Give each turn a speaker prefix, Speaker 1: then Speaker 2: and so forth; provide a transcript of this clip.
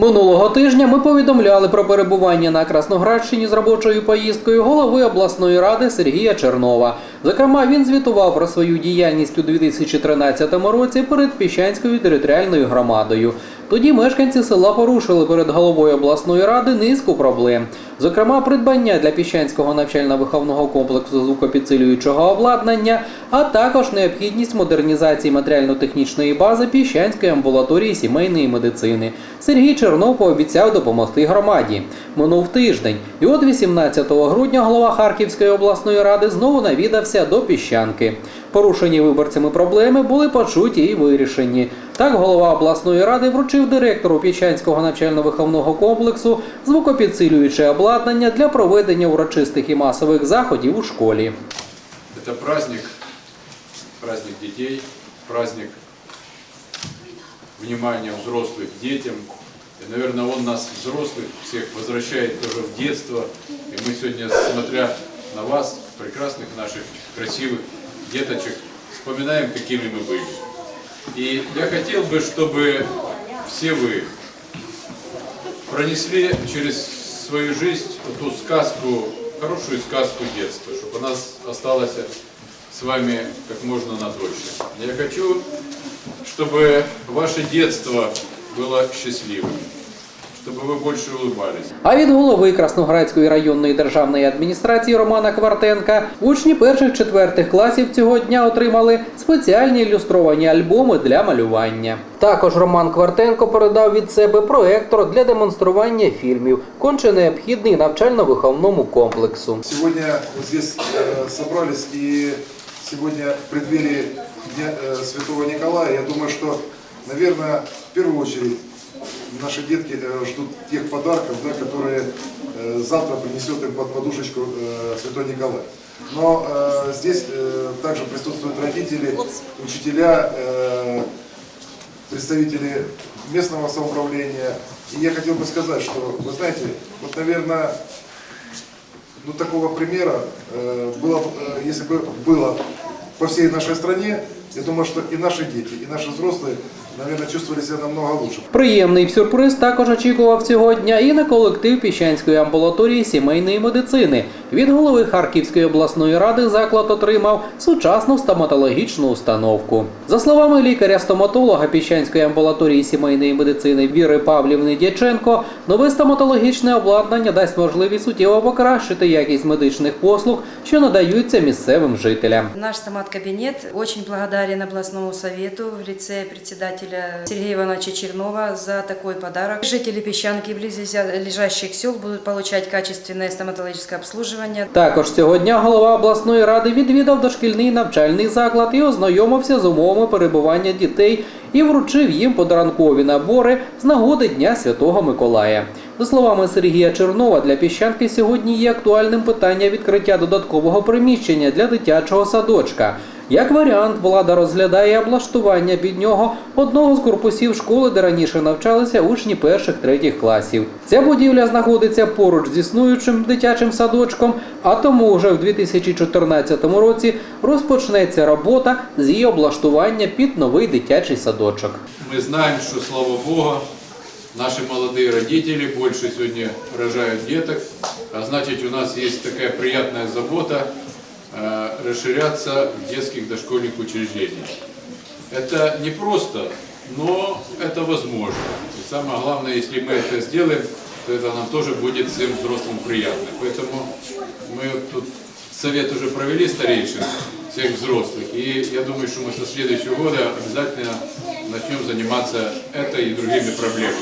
Speaker 1: Минулого тижня ми повідомляли про перебування на Красноградщині з робочою поїздкою голови обласної ради Сергія Чернова. Зокрема, він звітував про свою діяльність у 2013 році перед Піщанською територіальною громадою. Тоді мешканці села порушили перед головою обласної ради низку проблем. Зокрема, придбання для Піщанського навчально-виховного комплексу звукопідсилюючого обладнання, а також необхідність модернізації матеріально-технічної бази Піщанської амбулаторії сімейної медицини. Сергій Чернов пообіцяв допомогти громаді. Минув тиждень, і от 18 грудня голова Харківської обласної ради знову навідався до Піщанки. Порушені виборцями проблеми були почуті і вирішені. Так, голова обласної ради вручив директору Піщанського навчально-виховного комплексу звукопідсилююче обладнання для проведення урочистих і масових заходів у школі.
Speaker 2: Это праздник, праздник детей, праздник внимания взрослых к детям. И, наверное, он нас, взрослых, всех возвращает тоже в детство. И мы сегодня, смотря на вас, прекрасных наших, красивых деточек, вспоминаем, какими мы были. И я хотел бы, чтобы все вы пронесли через свою жизнь ту сказку, хорошую сказку детства, чтобы она осталась с вами как можно надольше. Я хочу, чтобы ваше детство было счастливым, чтобы вы больше улыбались.
Speaker 1: А від голови Красноградської районної державної адміністрації Романа Квартенка учні перших-четвертих класів цього дня отримали спеціальні ілюстровані альбоми для малювання. Також Роман Квартенко передав від себе проектор для демонстрування фільмів, конче необхідний навчально-виховному комплексу.
Speaker 3: Сегодня вот здесь э, собрались и сегодня в преддверии Дня э, Святого Николая, я думаю, что, наверное, в первую очередь наши детки э, ждут тех подарков, да, которые э, завтра принесет им под подушечку э, Святой Николай. Но э, здесь э, также присутствуют родители, учителя, э, представители местного самоуправления. И я хотел бы сказать, что, вы знаете, вот, наверное, ну, такого примера э, было, бы, э, если бы было по всей нашей стране, я думаю, что и наши дети, и наши взрослые, наверное, чувствовали себя намного лучше.
Speaker 1: Приємний сюрприз також очікував цього дня і на колектив Піщанської амбулаторії сімейної медицини. Від голови Харківської обласної ради заклад отримав сучасну стоматологічну установку. За словами лікаря-стоматолога Піщанської амбулаторії сімейної медицини Віри Павлівни Дяченко, нове стоматологічне обладнання дасть можливість суттєво покращити якість медичних послуг, що надаються місцевим жителям.
Speaker 4: Наш стомат-кабинет очень благодарен областному совету в лице председателя Сергея Ивановича Чернова за такой подарок. Жители Песчанки и близлежащих сел будут получать качественное стоматологическое обслуживание.
Speaker 1: Також цього дня голова обласної ради відвідав дошкільний навчальний заклад і ознайомився з умовами перебування дітей і вручив їм подарункові набори з нагоди Дня Святого Миколая. За словами Сергія Чернова, для піщанки сьогодні є актуальним питання відкриття додаткового приміщення для дитячого садочка. Як варіант, влада розглядає облаштування під нього одного з корпусів школи, де раніше навчалися учні перших-третіх класів. Ця будівля знаходиться поруч з існуючим дитячим садочком, а тому вже в 2014 році розпочнеться робота з її облаштування під новий дитячий садочок.
Speaker 2: Мы знаем, что, слава Богу, наши молодые родители больше сегодня рожают деток, а значит у нас есть такая приятная забота э, расширяться в детских дошкольных учреждениях. Это не просто, но это возможно. И самое главное, если мы это сделаем, то это нам тоже будет всем взрослым приятно. Поэтому мы тут совет уже провели старейшин, всех взрослых. И я думаю, что мы со следующего года обязательно начнем заниматься этой и другими проблемами.